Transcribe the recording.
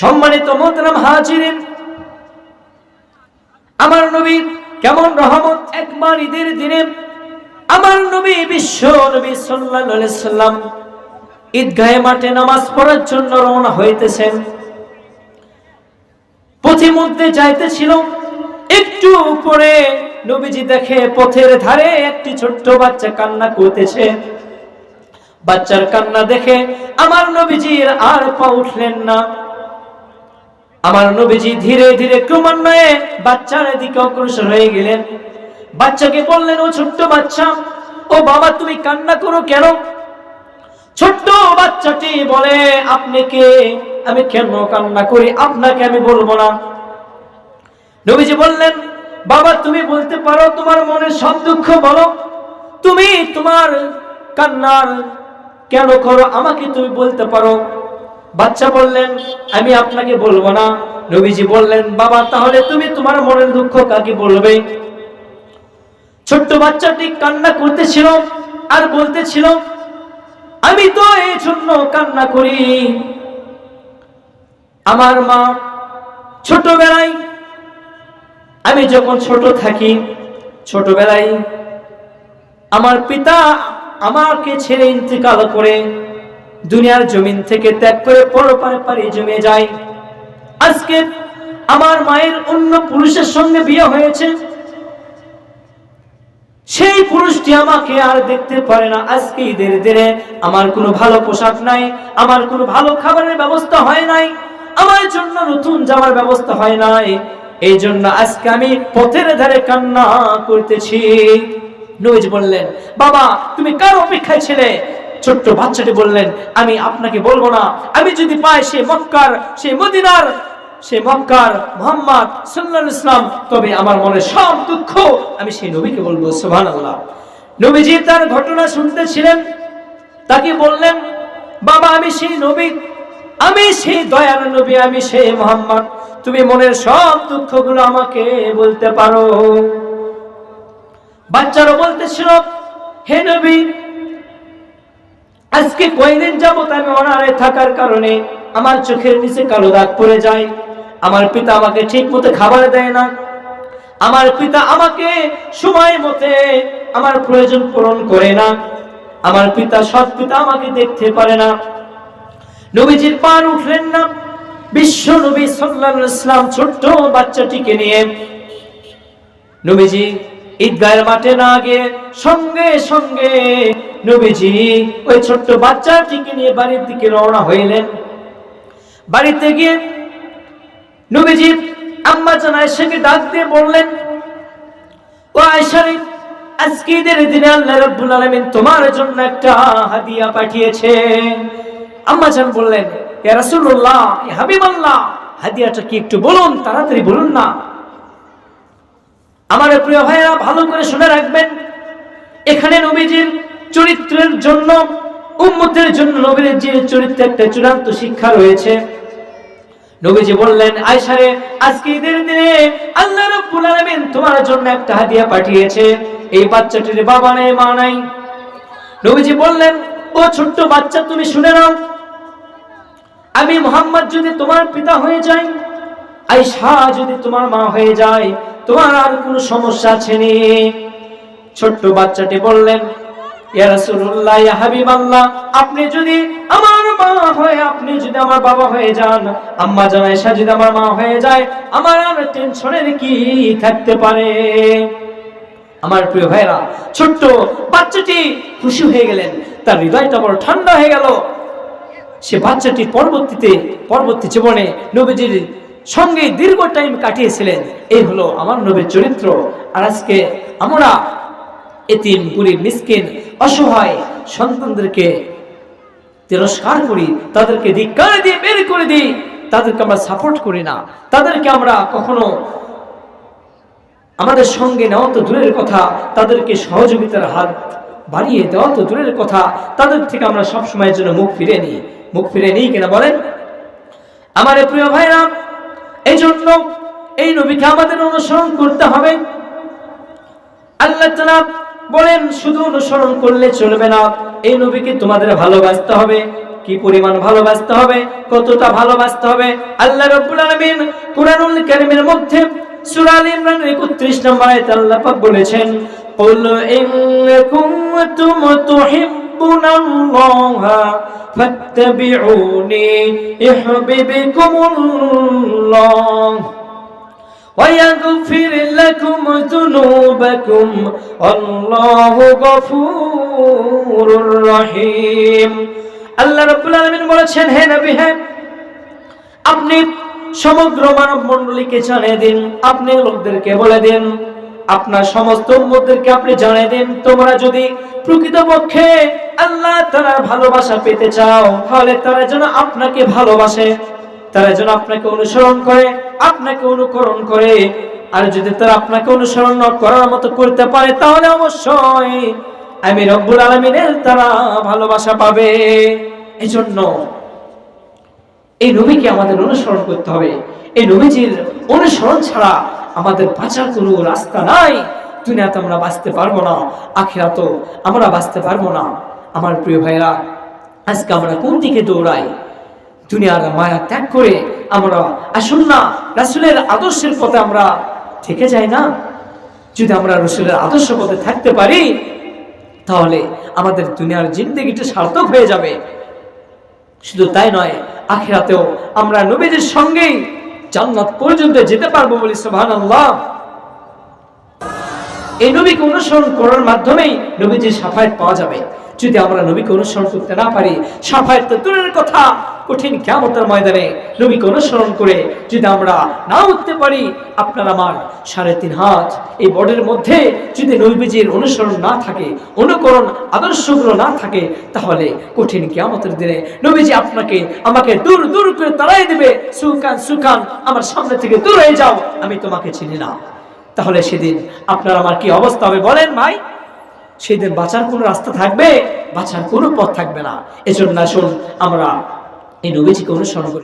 সম্মানিত মোহতারাম হাজিরিন, আমার নবী কেমন রহমত একবার ঈদের দিনে, আমার নবী বিশ্ব নবী সাল্লাল্লাহু সাল্লাম ঈদগাহে মাঠে নামাজ পড়ার জন্য রওনা হইতেছেন। পথিমধ্যে যাইতেছিল, একটু উপরে নবীজি দেখে পথের ধারে একটি ছোট্ট বাচ্চা কান্না করতেছে। বাচ্চার কান্না দেখে আমার নবীজির আর পা উঠলেন না। আমার নবীজি ধীরে ধীরে ক্রমান্বয়ে বাচ্চার দিকে অগ্রসর হয়ে গেলেন। বাচ্চাকে বললেন, ও ছোট্ট বাচ্চা, ও বাবা, তুমি কান্না করো কেন? ছোট্ট বাচ্চাটি বলে, আপনি কে? আমি কেন কান্না করি? আপনাকে আমি বলব না। নবীজি বললেন, বাবা, তুমি বলতে পারো, তোমার মনে সব দুঃখ বলো। তুমি তোমার কান্নার কেন করো? আমাকে তুমি বলতে পারো। বাচ্চা বললেন, আমি আপনাকে বলব না। নবীজি বললেন, বাবা, তাহলে তুমি তোমার মনের দুঃখ কাকে বলবে? ছোট্ট বাচ্চাটি কান্না করতেছিল আর বলতেছিল, আমি তো এই জন্য কান্না করি। আমার মা ছোটবেলায়, আমি যখন ছোট থাকি, ছোটবেলায় আমার পিতা আমাকে ছেড়ে ইন্তেকাল করে দুনিয়ার জমিন থেকে ত্যাগ করে পরপারে পারে জমে যায়। আজকে আমার মায়ের অন্য পুরুষের সঙ্গে বিয়ে হয়েছে। সেই পুরুষটি আমাকে আর দেখতে পারে না। আজকে ঈদের দিনে আমার কোনো ভালো পোশাক নাই, আমার কোনো ভালো খাবারের ব্যবস্থা হয় নাই, আমার জন্য নতুন জামার ব্যবস্থা হয় নাই। এই জন্য আজকে আমি পথের ধারে কান্না করতেছি। নবীজ বললেন, বাবা, তুমি কার অপেক্ষায় ছিলে? ছোট্ট বাচ্চাটি বললেন, আমি আপনাকে বলব না। আমি যদি পাই সে মক্কার, সে মদিনার, সে মক্কার মোহাম্মদ সাল্লাল্লাহু ইসলাম তবে আমার মনে সব দুঃখ আমি সেই নবীকে বলব, সুবহানাল্লাহ। নবীজি তার ঘটনা শুনতেছিলেন, তাকে বললেন, বাবা, আমি সেই নবী, আমি সেই দয়ার নবী, আমি সেই মোহাম্মদ। তুমি মনের সব দুঃখগুলো আমাকে বলতে পারো। বাচ্চারা বলতেছিল, হে নবী, আজকে কয়দিন যাবত আমি অনারে থাকার কারণে আমার চোখের নিচে কালো দাগ পড়ে যায়। আমার পিতা আমাকে ঠিক মতো খাবার দেয় না। আমার পিতা আমাকে সময় মতে আমার প্রয়োজন পূরণ করে না। আমার পিতা সৎ পিতা আমাকে দেখতে পারে না। নবীজির পান উঠলেন না। বিশ্ব নবী সাল্লাল্লাহু আলাইহি ইসলাম ছোট্ট বাচ্চাটিকে নিয়ে নবীজি ঈদগাহের মাঠে না গিয়ে সঙ্গে সঙ্গে নবীজি ওই ছোট্ট বাচ্চাটিকে নিয়ে বাড়ির দিকে রওনা হইলেন। বাড়িতে গিয়ে নবীজি আম্মা জান আয়েশাকে ডাক দিয়ে বললেন ও আয়েশা রে, আজকে ঈদের দিনে আল্লাহ রাব্বুল আলামিন তোমার জন্য একটা হাদিয়া পাঠিয়েছে। আম্মা জান বললেন ইয়া রাসূলুল্লাহ ইয়া হাবিবাল্লাহ হাদিয়াটা কি একটু বলুন তাড়াতাড়ি বলুন না। আমার প্রিয় ভাইয়েরা, ভালো করে শুনে রাখবেন, এখানে নবীজির চরিত্রের জন্য, উম্মতের জন্য নবীর যে চরিত্রে একটা চূড়ান্ত শিক্ষা রয়েছে। নবীজি বললেন আয়সারে আজকে ঈদের দিনে আল্লাহ রাব্বুল আলামিন তোমার জন্য একটা হাদিয়া পাঠিয়েছে। এই বাচ্চাটির বাবা নেই, মা নাই। নবীজি বললেন, ও ছোট্ট বাচ্চা, তুমি শুনে নাও। আমি মোহাম্মদ যদি তোমার পিতা হয়ে যাই আয়সা যদি তোমার মা হয়ে যায় তোমার আর কোনো সমস্যা আছে নি? ছোট্ট বাচ্চাটি বললেন আপনি যদি আমার মা হয়ে, আপনি যদি আমার বাবা হয়ে যান, আম্মা জান আয়েশা যদি আমার মা হয়ে যায়, আমার আর টেনশনের কি থাকতে পারে? আমার প্রিয় ভাইরা ছোট্ট বাচ্চাটি খুশি হয়ে গেলেন, তার হৃদয়টা বড় ঠান্ডা হয়ে গেল। সে বাচ্চাটি পরবর্তীতে, পরবর্তী জীবনে নবীজির সঙ্গে দীর্ঘ টাইম কাটিয়েছিলেন। এই হলো আমার নবীর চরিত্র। আর আজকে আমরা এতিম গরিব মিসকিন, অসহায় সন্তানদেরকে তিরস্কার করি, তাদেরকে ধিক্কার দিয়ে বের করে দিই। তাদেরকে আমরা সাপোর্ট করি না। তাদেরকে আমরা কখনো আমাদের সঙ্গে নেওয়া তো দূরের কথা, তাদেরকে সহযোগিতার হাত বাড়িয়ে দেওয়া তো দূরের কথা, তাদের থেকে আমরা সবসময়ের জন্য মুখ ফিরে নিই। মুখ ফিরে নিই কিনা বলেন? আমার প্রিয় ভাইরা এই জন্য এই নবীকে আমাদের অনুসরণ করতে হবে আল্লাহ তাআলা বলেন শুধু অনুসরণ করলে চলবে না এই নবীকে তোমাদের ভালোবাসতে হবে কি পরিমাণ ভালোবাসতে হবে কতটা ভালোবাসতে হবে আল্লাহ রাব্বুল আলামিন কুরআনুল কারীমের মধ্যে সূরা আল ইমরানের 31 নম্বর আয়াতে আল্লাহ পাক বলেছেন قل إن كنتم تحبون الله فاتبعوني يحببكم الله ويغفر لكم ذنوبكم والله غفور رحيم আল্লাহ রাব্বুল আলামিন বলেছেন হে নবী হ্যাঁ আপনি সমগ্র মানব মণ্ডলীকে জানিয়ে দিন আপনি লোকদেরকে বলে দিন আপনার সমস্ত উম্মতদেরকে আপনি জানিয়ে দিন তোমরা যদি প্রকৃতপক্ষে আল্লাহ তাআলার ভালোবাসা পেতে চাও, তাহলে তারা যেন আপনাকে ভালোবাসে, তারা যেন আপনাকে অনুসরণ করে, আপনাকে অনুকরণ করে। আর যদি তারা আপনাকে অনুসরণ করার মতো করতে পারে, তাহলে অবশ্যই আমি রব্বুল আলমিনের তারা ভালোবাসা পাবে। এই জন্য এই নবীকে আমাদের অনুসরণ করতে হবে। এই নবীজির অনুসরণ ছাড়া আমাদের বাঁচার কোনো রাস্তা নাই। দুনিয়াতে আমরা বাঁচতে পারব না আখিরাতো আমরা বাঁচতে পারব না। আমার প্রিয় ভাইরা আজকে আমরা কোন দিকে দৌড়াই? দুনিয়ার মায়া ত্যাগ করে আমরা আসুন না, রাসুলের আদর্শের পথে আমরা থেকে যাই না। যদি আমরা রসুলের আদর্শ পথে থাকতে পারি, তাহলে আমাদের দুনিয়ার জিন্দগিটা সার্থক হয়ে যাবে। শুধু তাই নয়, আখেরাতেও আমরা নবীদের সঙ্গেই জান্নাত পর্যন্ত যেতে পারব বলে বলি আল্লাহ এই নবীকে অনুসরণ করার মাধ্যমেই নবীজির সাফায়াত পাওয়া যাবে যদি আমরা নবীকে অনুসরণ করতে না পারি, সাফায়াত তো দূরের কথা, কঠিন কিয়ামতের ময়দানে নবীকে অনুসরণ করে যদি আমরা না উঠতে পারি, আপনার আমার সাড়ে তিন হাত এই বর্ডের মধ্যে যদি নবীজির অনুসরণ না থাকে, অনুকরণ আদর্শগুলো না থাকে, তাহলে কঠিন কিয়ামতের দিনে নবীজি আপনাকে, আমাকে দূর দূর করে তাড়াই দেবে, সুকান সুকান, আমার সামনে থেকে দূর হয়ে যাও, আমি তোমাকে চিনি না। তাহলে সেদিন আপনার আমার কি অবস্থা হবে বলেন ভাই? সেদিন বাঁচার কোনো রাস্তা থাকবে? বাঁচার কোনো পথ থাকবে না। এজন্য আসুন আমরা এই নবীজিকে অনুসরণ করি।